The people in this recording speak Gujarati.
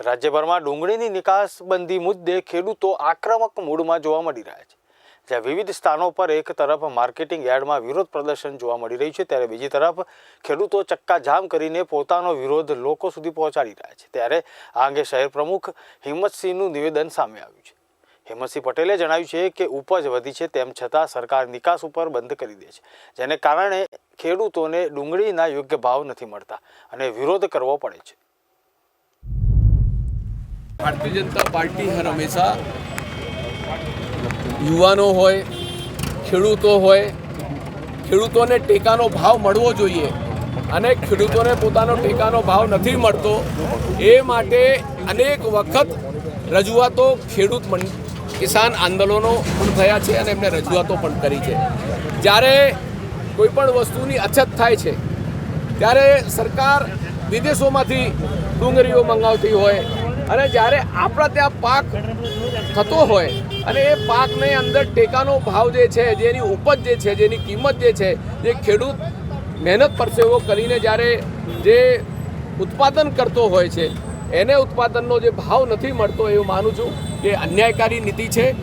રાજ્યભરમાં ડુંગળીની નિકાસબંધી મુદ્દે ખેડૂતો આક્રમક મૂડમાં જોવા મળી રહ્યા છે. જ્યાં વિવિધ સ્થાનો પર એક તરફ માર્કેટિંગ યાર્ડમાં વિરોધ પ્રદર્શન જોવા મળી રહ્યું છે, ત્યારે બીજી તરફ ખેડૂતો ચક્કાજામ કરીને પોતાનો વિરોધ લોકો સુધી પહોંચાડી રહ્યા છે. ત્યારે આ અંગે શહેર પ્રમુખ હિંમતસિંહનું નિવેદન સામે આવ્યું છે. હિંમતસિંહ પટેલે જણાવ્યું છે કે ઉપજ વધી છે, તેમ છતાં સરકાર નિકાસ ઉપર બંધ કરી દે છે, જેને કારણે ખેડૂતોને ડુંગળીના યોગ્ય ભાવ નથી મળતા અને વિરોધ કરવો પડે છે. ભારતીય જનતા પાર્ટી હર હંમેશા યુવાનો હોય, ખેડૂતો હોય, ખેડૂતોને ટેકાનો ભાવ મળવો જોઈએ અને ખેડૂતોને પોતાનો ટેકાનો ભાવ નથી મળતો. એ માટે અનેક વખત રજૂઆતો ખેડૂત કિસાન આંદોલનો પણ થયા છે અને એમને રજૂઆતો પણ કરી છે. જ્યારે કોઈ પણ વસ્તુની અછત થાય છે, ત્યારે સરકાર વિદેશોમાંથી ડુંગળીઓ મંગાવતી હોય અને જ્યારે આપણા ત્યાં પાક થતો હોય અને એ પાકની અંદર ટેકાનો ભાવ જે છે, જેની ઉપજ જે છે, જેની કિંમત જે છે, જે ખેડૂત મહેનત પરસેવો કરીને જ્યારે જે ઉત્પાદન કરતો હોય છે, એને ઉત્પાદનનો જે ભાવ નથી મળતો એવું માનું છું કે અન્યાયકારી નીતિ છે.